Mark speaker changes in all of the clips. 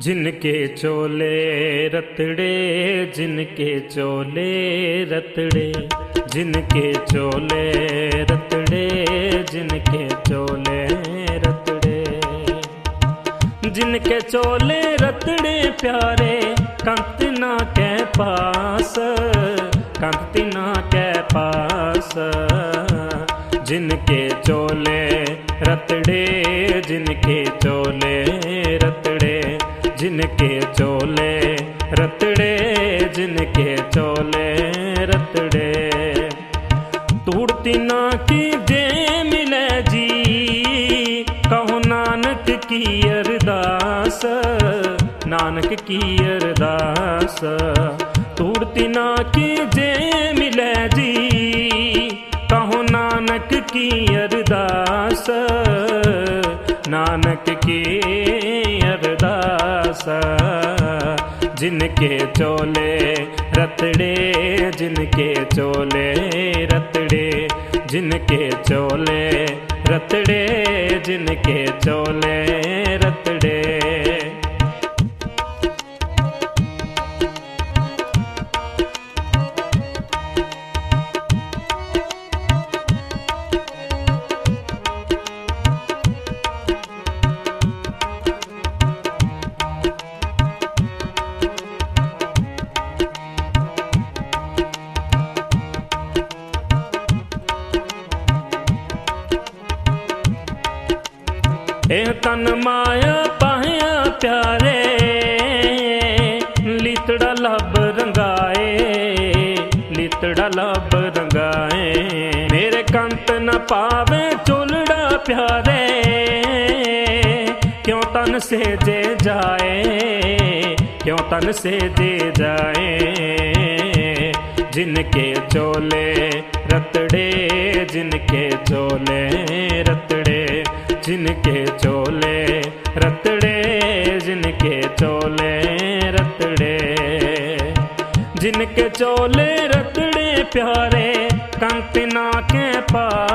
Speaker 1: जिनके चोले रतड़े, जिनके चोले रतड़े, जिनके चोले रतड़े, जिनके चोले रतड़े। जिनके चोले रतड़े प्यारे, कंत ना के पास, कंत ना के पास। जिनके चोले रतड़े, जिनके चोले रतड़े जिनके चोले, रतड़े, जिनके चोले, रतड़े। तूड़ती ना की जे मिले जी, कहो नानक की अरदास, नानक की अरदास। तूड़ती ना की जे मिले जी, कहो नानक की अरदास, नानक की जिनके चोले रतड़े जिनके चोले रतड़े जिनके चोले रतड़े जिनके चोले रतड़े। पावे चुलड़ा प्यारे। क्यों तन से दे जाए? क्यों तन से दे जाए? जिनके चोले रतड़े, जिनके चोले रतड़े। जिनके चोले रतड़े, जिनके चोले रतड़े। जिनके चोले रतड़े प्यारे कंकना के पास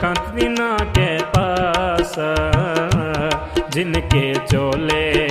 Speaker 1: कंकना के पास जिनके चोले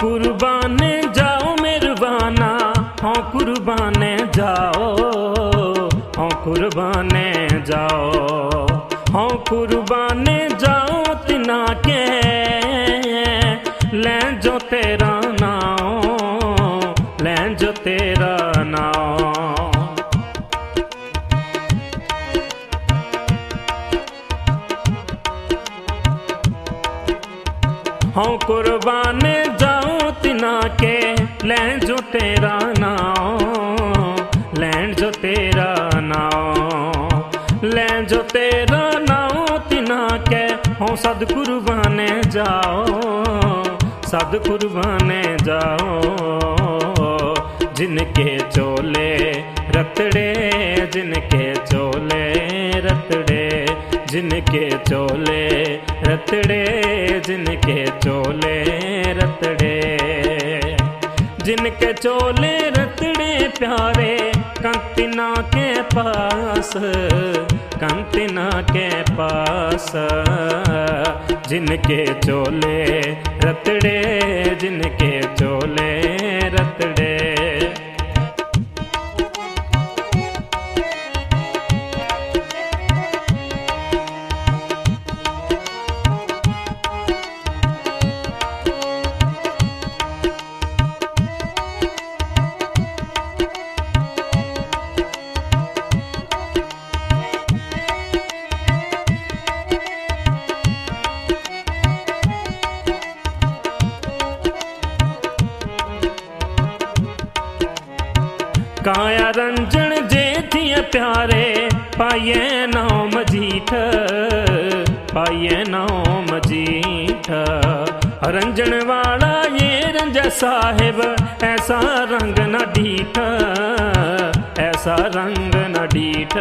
Speaker 1: कुर्बान कुर्बान जाऊँ तिना के लैन जो तेरा नाम लैन जो तेरा नाम लैन जो तेरा नाम तिना के हाँ सद कुर्बाने जाओ सद कुर्बाने जाओ जिनके चोले रतड़े जिनके चोले रतड़े जिनके चोले रतड़े जिनके चोले रतड़े जिनके चोले रतड़े प्यारे कंतिना के पास कंतिना के पास जिनके चोले रतड़े जिनके चोले ਪਾਈਏ ਨਾਮ ਜੀਠ, ਪਾਈਏ ਨਾਮ ਜੀਠ। ਰੰਜਣ ਵਾਲਾ ਏ ਰੰਜ ਸਾਹਿਬ, ਐਸਾ ਰੰਗ ਨਾ ਢੀਠ, ਐਸਾ ਰੰਗ ਨਾ ਢੀਠ।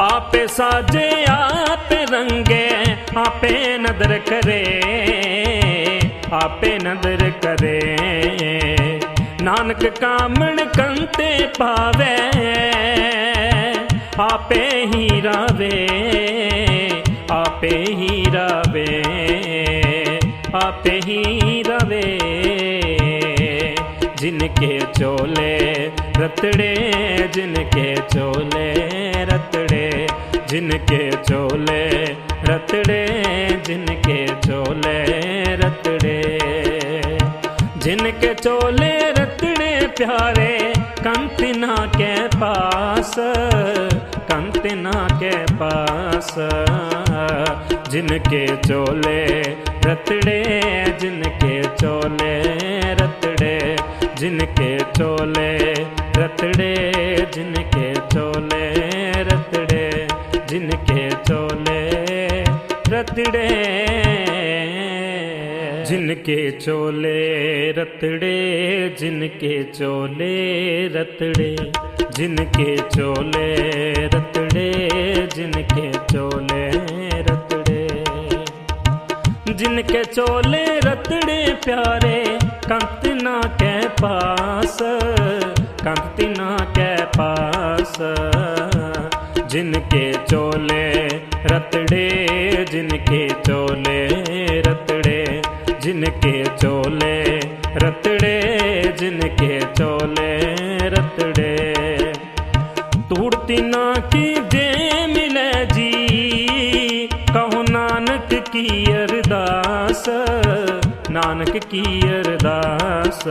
Speaker 1: ਆਪੇ ਸਾਜੇ, ਆਪੇ ਰੰਗੇ, ਆਪੇ ਨਦਰ ਕਰੇ, ਆਪੇ ਨਦਰ ਕਰੇ। ਨਾਨਕ ਕਾਮਣ ਕੰਤੇ ਪਾਵੇ आपे ही रावे, आपे ही रवे, आपे ही रवे। जिनके चोले रतड़े, जिनके चोले रतड़े, जिनके चोले रतड़े, जिनके चोले रतड़े। जिनके चोले रतड़े प्यारे कंतना के पास कंतना के पास, जिनके चोले रतड़े, जिनके चोले रतड़े, जिनके चोले रतड़े, जिनके चोले रतड़े, जिनके चोले रतड़े। जिनके चोले रतड़े, जिनके चोले रतड़े, जिनके चोले रतड़े, जिनके चोले रतड़े। जिनके चोले रतड़े प्यारे कंतना के पास कंतना के पास। जिनके चोले रतड़े, जिनके चोले रतड़े। जिनके चोले, रतड़े, जिनके चोले, रतड़े। तूड़ती ना की जे मिले जी, कहो नानक की अरदास, नानक की अरदास।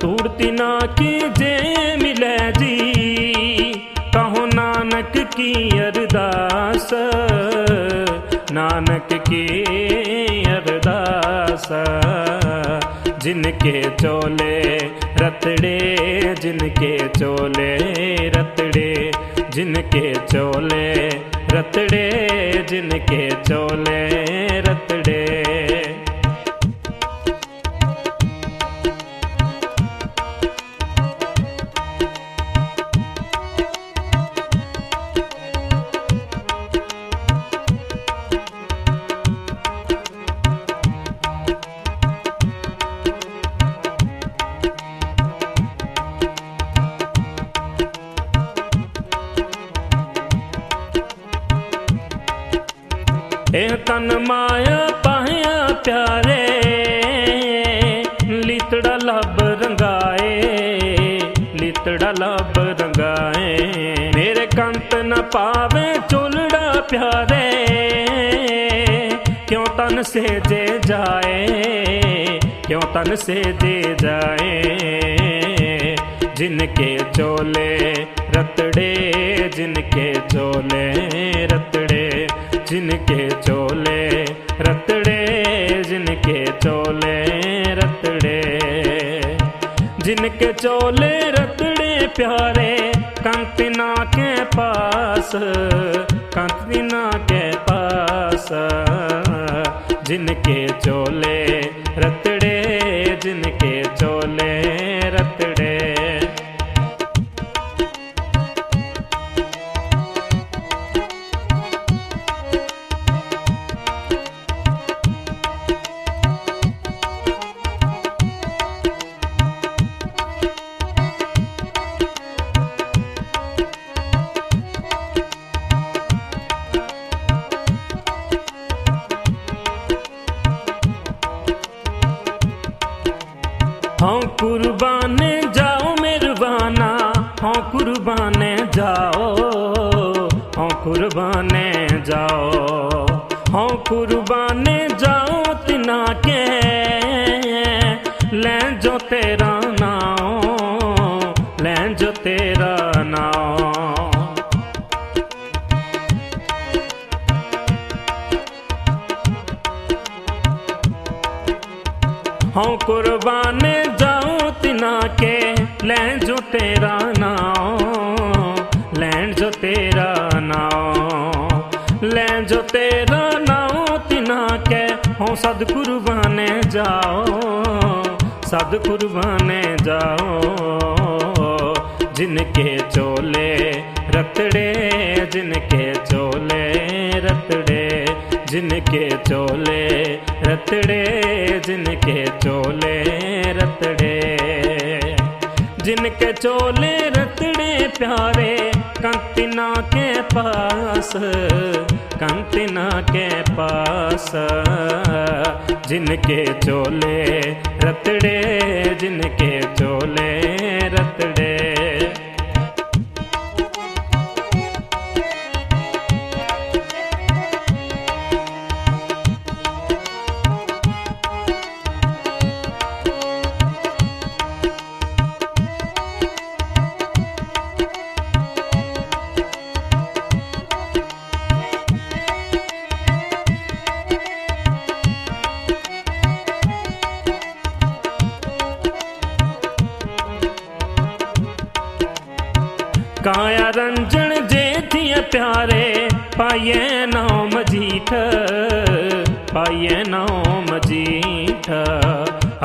Speaker 1: तूड़ती ना की जे मिले जी, कहो नानक की अरदास, नानक की अरदास जिनके चोले रतड़े जिनके चोले रतड़े जिनके चोले रतड़े जिनके चोले रतड़े से दे जाए, क्यों तन से दे जाए? जिनके चोले रतड़े, जिनके चोले रतड़े, जिनके चोले रतड़े, जिनके चोले रतड़े। जिनके चोले रतड़े प्यारे, कंकना के पास जिनके चोले रतड़े जिनके चोले। कुर्बान जाओ। हाँ कुर्बान जाओ तिना के। ले जो तेरा नाम ले जो तेरा नाम हाँ कुर्बान जाऊँ तिना के। हो सदगुरु बने जाओ सदगुरु बने जाओ। जिनके चोले रतड़े, जिनके चोले रतड़े, जिनके चोले रतड़े, जिनके चोले रतड़े। जिनके चोले रतड़े प्यारे कंतिना के पास कंतिना के पास। जिनके चोले रतड़े जिनके चोले ਹਮਾਰੇ ਪਾਈਏ ਨਾਮ ਜੀਠ, ਪਾਈਏ ਨਾਮ ਜੀਠ।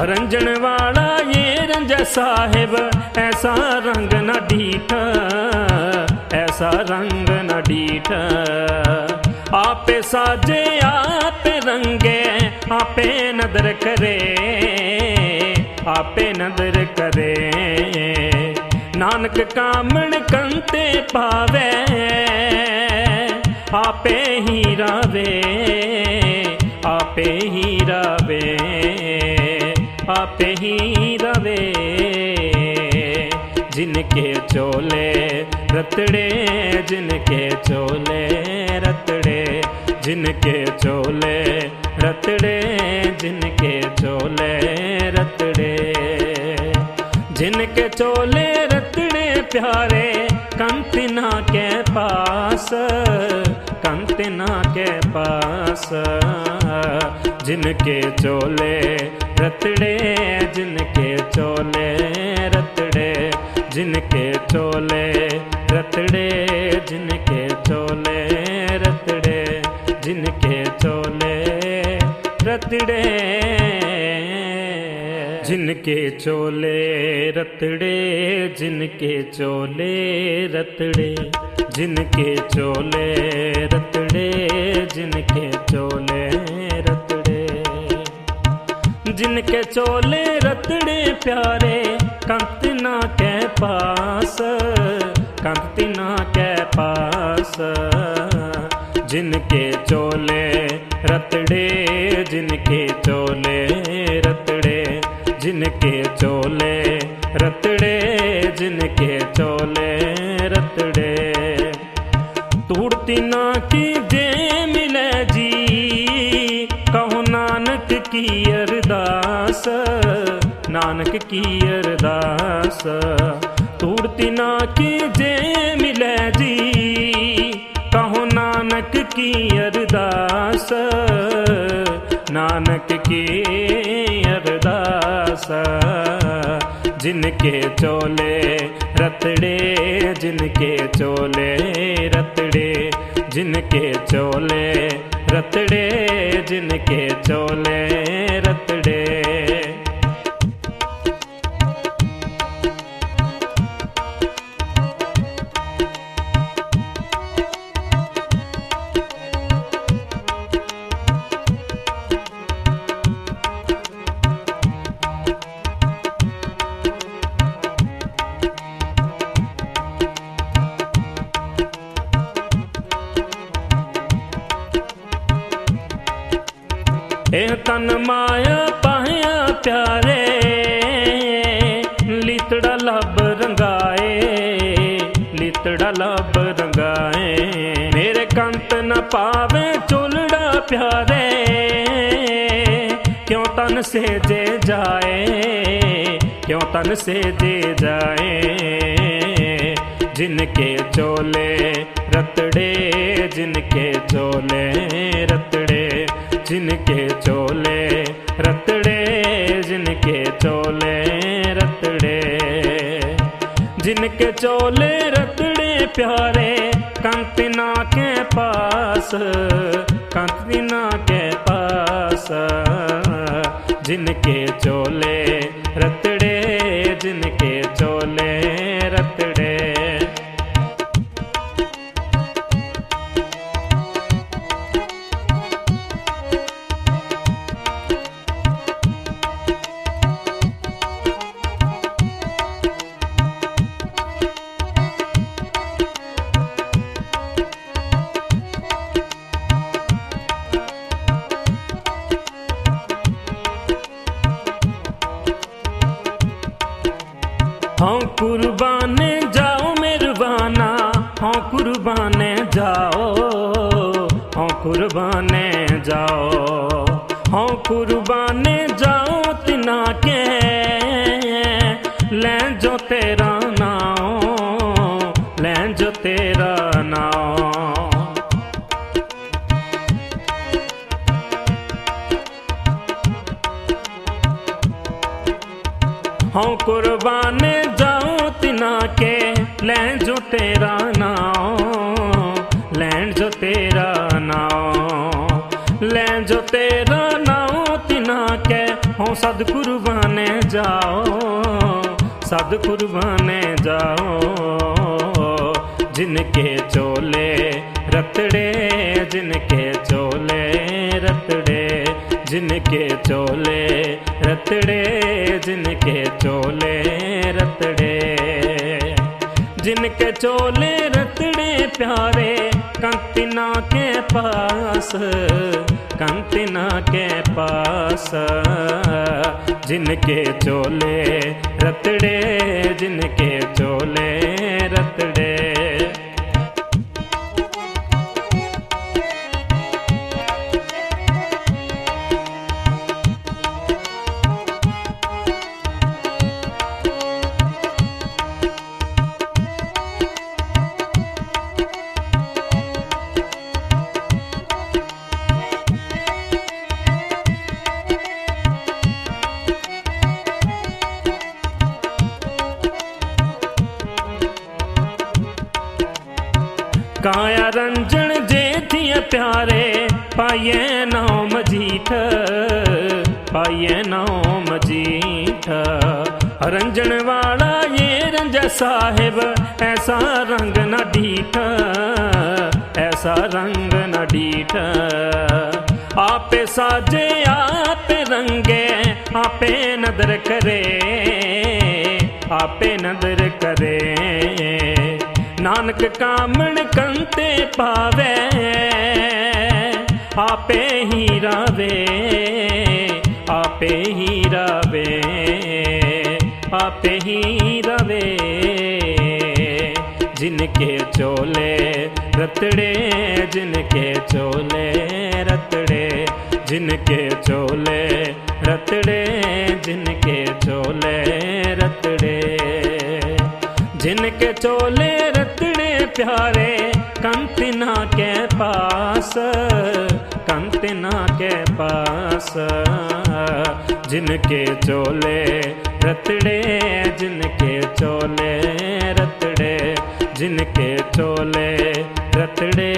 Speaker 1: ਰੰਜਣ ਵਾਲਾ ਏ ਰੰਜ ਸਾਹਿਬ, ਐਸਾ ਰੰਗ ਨਾ ਢੀਠ, ਐਸਾ ਰੰਗ ਨਾ ਢੀਠ। ਆਪੇ ਸਾਜੇ, ਆਪੇ ਰੰਗੇ, ਆਪੇ ਨਦਰ ਕਰੇ, ਆਪੇ ਨਦਰ ਕਰੇ। नानक कामण कंते पावे, आपे ही रावे, आपे ही रावे, आपे ही रवे। जिनके चोले रतड़े, जिनके चोले रतड़े, जिनके चोले रतड़े, जिनके चोले रतड़े। जिनके चोले प्यारे कंतिना के पास कंतना के पास। जिनके चोले रतड़े, जिनके चोले रतड़े, जिनके चोले रतड़े, जिनके चोले रतड़े, जिनके चोले रतड़े। जिनके चोले रतड़े, जिनके चोले रतड़े, जिनके चोले रतड़े, जिनके चोले रतड़े। जिनके चोले रतड़े प्यारे कंतना के पास कंतना के पास। जिनके चोले रतड़े, जिनके चोले रतड़े। जिनके चोले, रतड़े, जिनके चोले, रतड़े। तूड़ती ना की जे मिले जी, कहो नानक की अरदास, नानक की अरदास। तूड़ती ना की जे मिले जी, कहो नानक की अरदास, नानक की अरदास जिनके चोले रतड़े जिनके चोले रतड़े जिनके चोले रतड़े जिनके चोले रतड़े। ਇਹ ਤਨ ਮਾਇਆ ਪਾਇਆ ਪਿਆਰੇ, ਲਿਤੜਾ ਲੱਭ ਰੰਗਾਏ, ਲਿਤੜਾ ਲੱਭ ਰੰਗਾਏ। ਮੇਰੇ ਕੰਤ ਨ ਪਾਵੇ ਚੁਲੜਾ ਪਿਆਰੇ, ਕਿਉਂ ਤਨ ਸੇ ਜਾਏ, ਕਿਉਂ ਤਨ ਸੇ ਜੇ ਜਾਏ। ਜਿਨਕੇ ਚੋਲੇ ਰਤੜੇ, ਜਿਨਕੇ ਚੋਲੇ जिनके चोले, रतड़े, जिनके चोले, रतड़े। जिनके चोले, रतड़े प्यारे कंतना के पास कंतना के पास। जिनके चोले ले जो तेरा नाम हाँ कुर्बान जाऊँ तिना के लैन जो तेरा नाम लैन जो तेरा नाम लैन जो तेरा नाम तिना के हाँ सद कुर्बाने जाओ सद कुर्बाने जाओ जिनके चोले, रतड़े, जिनके चोले, रतड़े, जिनके चोले, रतड़े, जिनके चोले, रतड़े। जिनके चोले, रतड़े प्यारे, कंतिना के पास, कंतिना के पास। जिनके चोले, रतड़े, जिनके चोले, रतड़े। रंज साहिब ऐसा रंग न डीठ ऐसा रंग न डीठ आपे साजे आपे रंगे आपे नदर करे आपे नदर करे नानक कामण कंते पावे आपे ही रावे आपे ही रावे आपे ही रवे जिनके चोले, रतड़े जिनके चोले, रतड़े जिनके चोले, रतड़े जिनके चोले, रतड़े जिनके चोले, रतड़े प्यारे, कंतिना के पास, कंतिना के पास, जिनके चोले, रतड़े जिनके चोले, रतड़े जिनके चोले रतड़े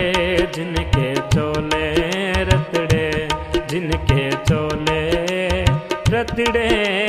Speaker 1: जिनके चोले रतड़े जिनके चोले रतड़े।